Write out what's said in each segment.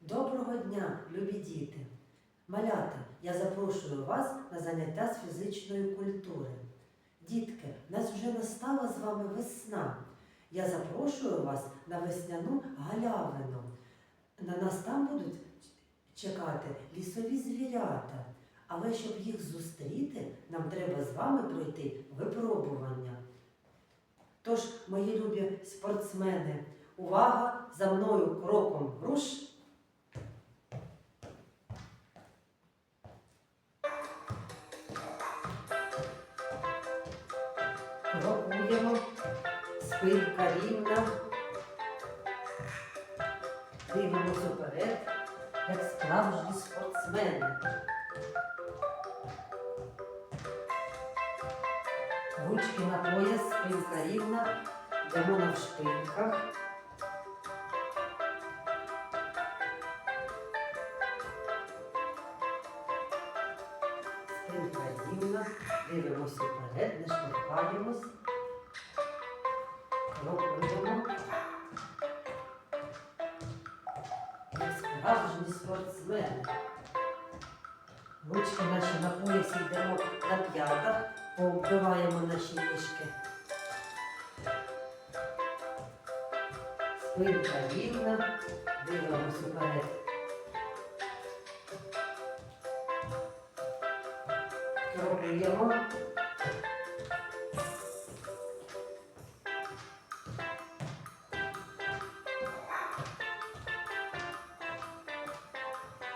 Доброго дня, любі діти! Малята, я запрошую вас на заняття з фізичної культури. Дітки, в нас вже настала з вами весна. Я запрошую вас на весняну галявину. На нас там будуть чекати лісові звірята. Але щоб їх зустріти, нам треба з вами пройти випробування. Тож, мої любі спортсмени, увага за мною кроком руш. Справжні спортсмени. Ручки на пояс, спинка рівна, йдемо на шпиньках. Наші на поясі на п'ятах, пооббиваємо наші ніжки. Спинка рівна, дивимося вперед. Крокуємо.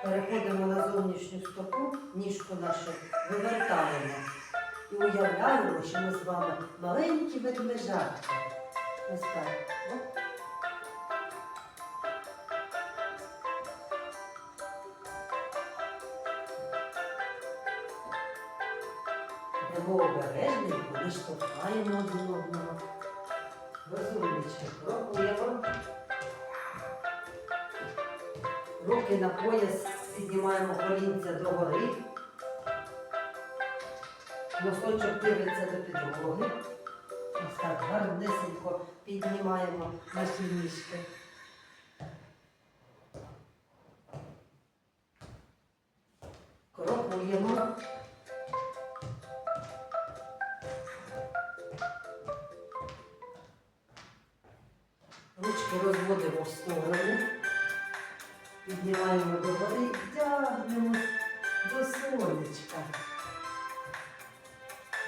Переходимо на зовнішню стопу, ніжку нашу вивертаємо і уявляємо, що ми з вами маленькі ведмежатки. Ось так. Оп. Йдемо обережненько, не штовхаємо один одного. Розумнички, крокуємо. Руки на пояс піднімаємо колінця догори. Носочок дивиться до підлоги. Ось так гарнесенько піднімаємо наші ніжки. Крокуємо. Ручки розводимо в сторону. Піднімаємо догори і тягнемо до сонечка.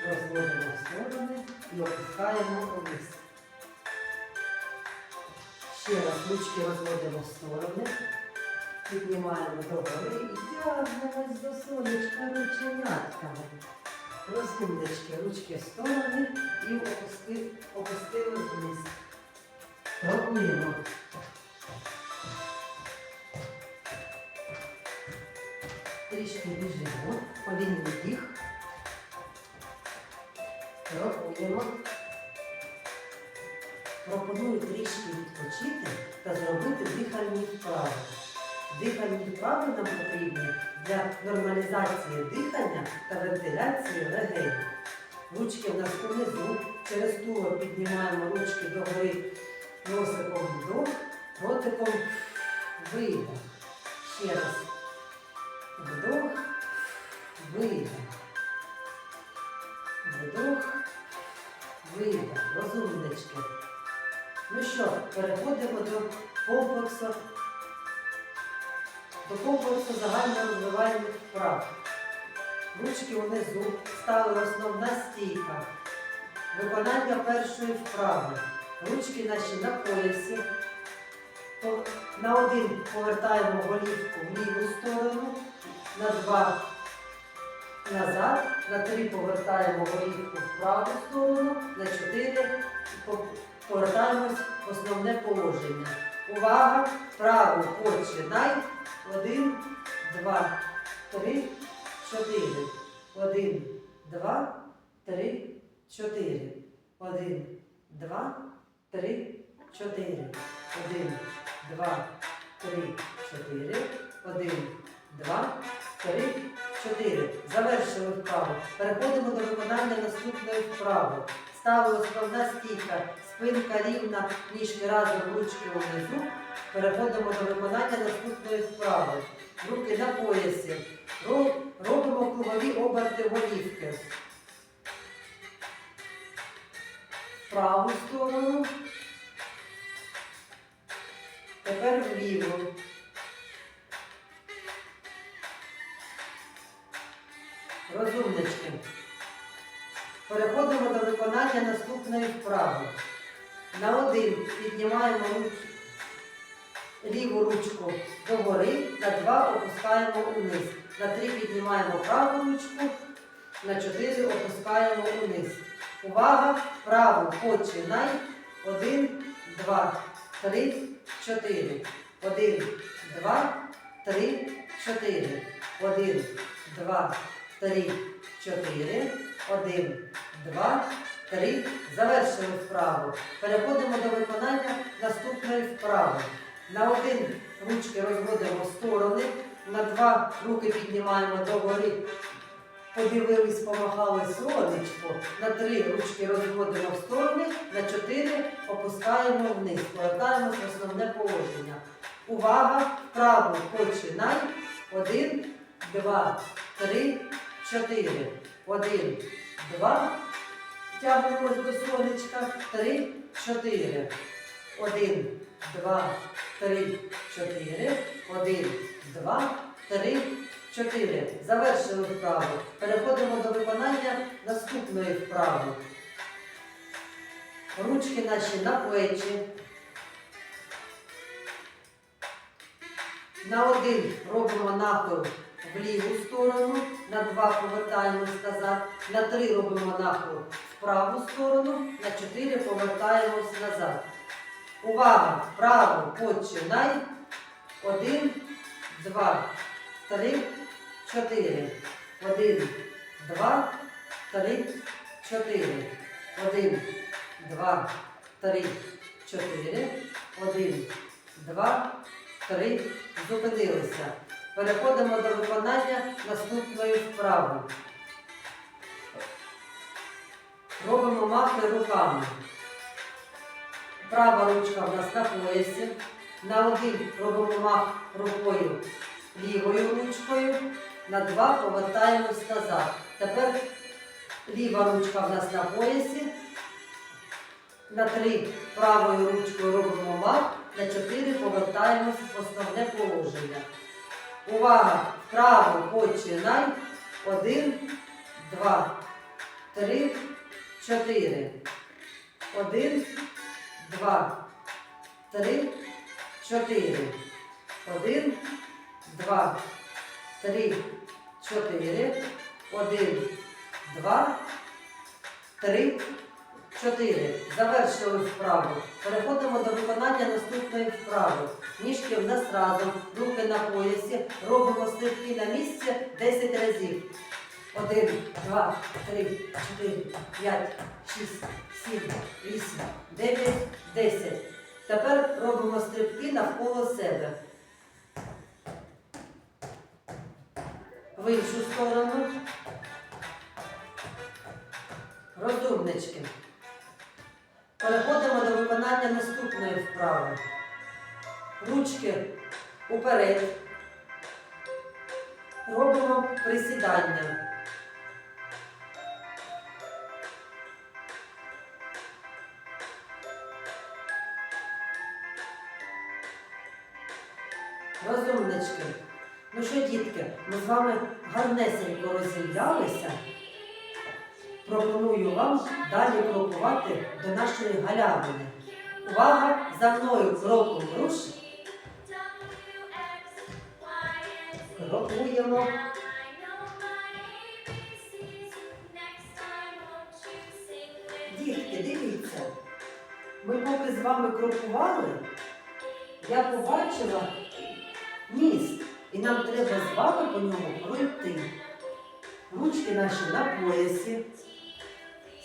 Розводимо сторони і опускаємо вниз. Ще раз ручки розводимо в сторони. Піднімаємо догори і тягнемось до сонечка рученятками. Розумнички, ручки в сторони і опусти, опустили вниз. Крокуємо. Біжимо, повільний біг. Крокуємо. Пропоную трішки відпочити та зробити дихальні вправи. Дихальні вправи нам потрібні для нормалізації дихання та вентиляції легень. Ручки в нас понизу, через туло піднімаємо ручки догори носиком вдох, ротиком видих. Ще раз. Вдох, видих. Вдох, видих. Розумнички. Ну що, переходимо до комплексу, до комплексу загально розвивальних вправ. Ручки внизу стали основна стійка. Виконання першої вправи. Ручки наші на поясі. На один повертаємо голівку в ліву сторону, на два назад, на три повертаємо голівку в праву сторону, на чотири повертаємось в основне положення. Увага! Вправо починай. Один, два, три, чотири. Один, два, три, чотири. Один, два, три, чотири. Один, два, три, чотири. Один, два, три, чотири. Завершили вправу. Переходимо до виконання наступної вправи. Ставили основна стійка. спинка рівна, ніжки разом, ручки унизу. Переходимо до виконання наступної вправи. Руки на поясі. Робимо кругові оберти голівки. Праву сторону. Тепер вліву. Розумнички. Переходимо до виконання наступної вправи. На один піднімаємо руч... ліву ручку догори, на два опускаємо униз. На три піднімаємо праву ручку, на чотири опускаємо униз. Увага! Праву починай. Один, два, три, чотири. Один, два, три, чотири. Один, два, три, чотири. Один, два, три. Завершили вправу. Переходимо до виконання наступної вправи. На один ручки розводимо в сторони, на два руки піднімаємо догори. Подивились, помахали сонечко. На три ручки розводимо в сторони, на чотири опускаємо вниз. Повертаємось в основне положення. Увага! Вправо починай. Один, два, три, чотири. Один, два. Тягнемось до сонечка. Три, чотири. Один, два, три, чотири. Один, два, три, чотири. Завершили вправу. Переходимо до виконання наступної вправи. Ручки наші на плечі. На один робимо нахил в ліву сторону, на два повертаємось назад, на три робимо нахил в праву сторону, на чотири повертаємось назад. Увага! Вправо починай. Один, два, три, чотири. Один, два, три, чотири. Один, два, три, чотири. Один, два, три. Зупинилися. Переходимо до виконання наступної вправи. Робимо махи руками. Права ручка в нас на поясі. На один робимо мах рукою лівою ручкою. На два повертаємось назад. Тепер ліва ручка в нас на поясі. На три правою ручкою робимо мах. На чотири повертаємось в основне положення. Увага! Вправо починай. Один, два, три, чотири. Один, два, три, чотири. Один, два, три, чотири. Один, два, три, чотири. Завершили вправу. Переходимо до виконання наступної вправи. Ніжки в нас разом, руки на поясі. Робимо стрибки на місце 10 разів. Один, два, три, чотири, п'ять, шість, сім, вісім, дев'ять, десять. Тепер робимо стрибки навколо себе. В іншу сторону. Розумнички. Переходимо до виконання наступної вправи. Ручки уперед. Робимо присідання. Розумнички. Ну що, дітки, ми з вами гарнесенько розім'ялися. Пропоную вам далі крокувати до нашої галявини. Увага! За мною кроком руш. Крокуємо. Дітки, дивіться. Ми поки з вами крокували, я побачила міст. І нам треба з вами по ньому пройти. Ручки наші на поясі,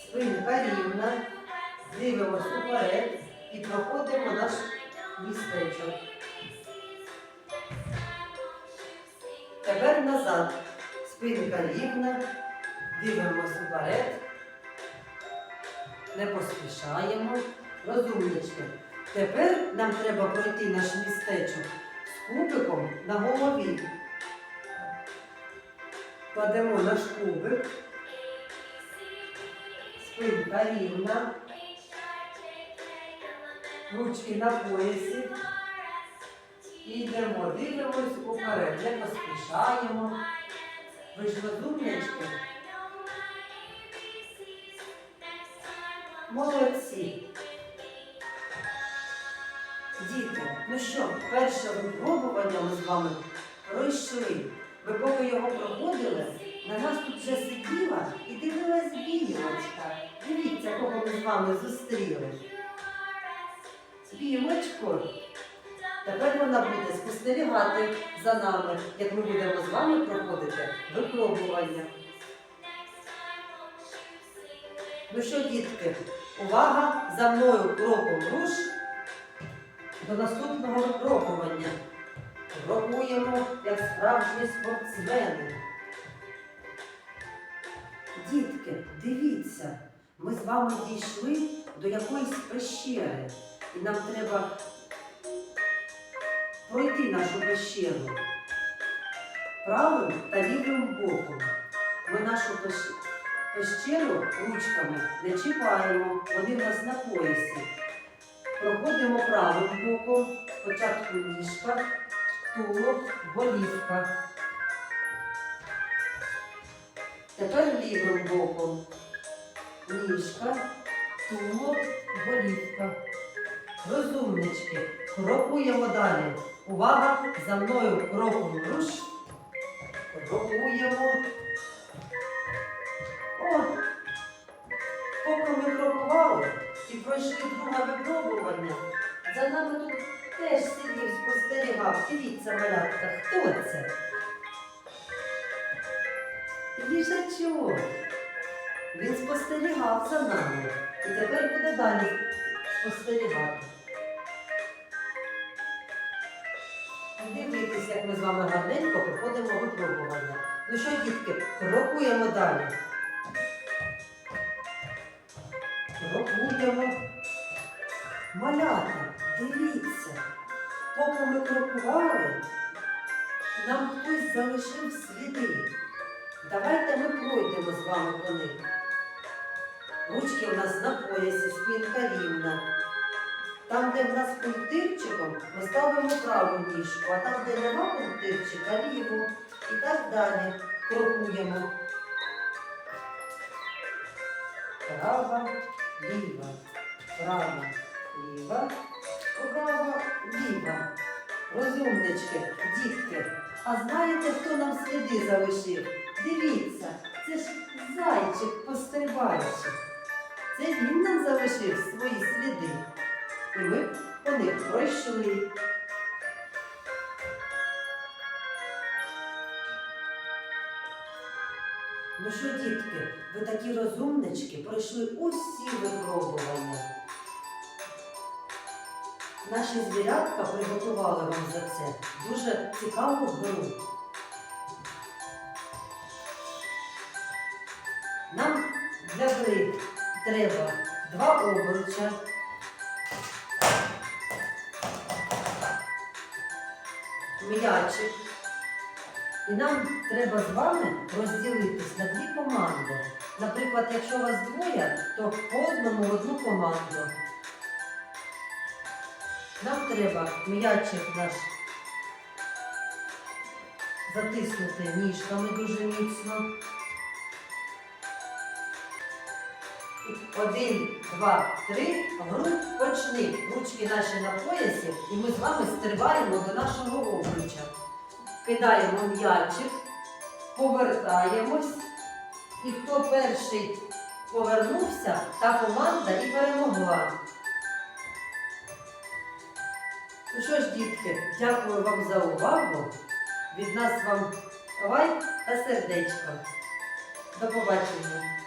спинка рівна, дивимось уперед і проходимо наш містечок. Тепер назад. Спинка рівна, дивимось уперед, не поспішаємо. розумнички. Тепер нам треба пройти наш містечок з кубиком на голові. Кладемо наш кубик. Спинка рівна. Ручки на поясі. І йдемо, дивимось уперед, не поспішаємо. Ви ж розумнички. Молодці. Діти, ну що, перше випробування ми з вами пройшли. Ви поки його проходили, на нас тут вже сиділа і дивилась білочка. Дивіться, кого ми з вами зустріли. Білочко. Тепер вона буде спостерігати за нами, як ми будемо з вами проходити випробування. Ну що, дітки, увага за мною кроком руш до наступного випробування. Крокуємо, як справжні спортсмени. Дітки, дивіться, ми з вами дійшли до якоїсь пещери, і нам треба пройти нашу пещеру правим та лівим боком. Ми нашу пещеру ручками не чіпаємо, вони в нас на поясі. Проходимо правим боком, спочатку ніжка, тулуб, голівка. Тепер лівим боком. Ніжка, тулуб, голівка. Розумнички, крокуємо далі. Увага! За мною кроком руш. Крокуємо. О! Поки ми крокували і пройшли друге випробування, за нами тут теж сидів, спостерігав. Дивіться, малятка, хто це? Їжачок. Він спостерігав за нами і тепер буде далі спостерігати. Вами гарненько проходимо випробування. Ну що, дітки, крокуємо далі. Крокуємо. Малята, дивіться, поки ми крокували, нам хтось залишив сліди. Давайте ми пройдемо з вами по них. Ручки у нас на поясі, спинка рівна. Там, де в нас пунктирчиком, ми ставимо праву ніжку, а там, де нема пунктирчика, ліву. І так далі крокуємо. Права, ліва, права, ліва, права, ліва. Розумнички, дітки. А знаєте, хто нам сліди залишив? Дивіться, це ж зайчик пострибаючи. Це він нам залишив свої сліди. І ми по них пройшли. Ну що, дітки, ви такі розумнички, пройшли усі випробування. Наші звірятка приготували вам за це дуже цікаву гру. Нам для гри треба два обруча, м'ячик. І нам треба з вами розділитись на дві команди. Наприклад, якщо вас двоє, то по одному одну команду. Нам треба м'ячик наш затиснути ніжками дуже міцно. Один, два, три. Гру почни. Ручки наші на поясі, і ми з вами стрибаємо до нашого обруча. Кидаємо м'ячик, повертаємось. І хто перший повернувся, та команда і перемогла. Ну що ж, дітки, дякую вам за увагу. Від нас вам лайк та сердечко. До побачення.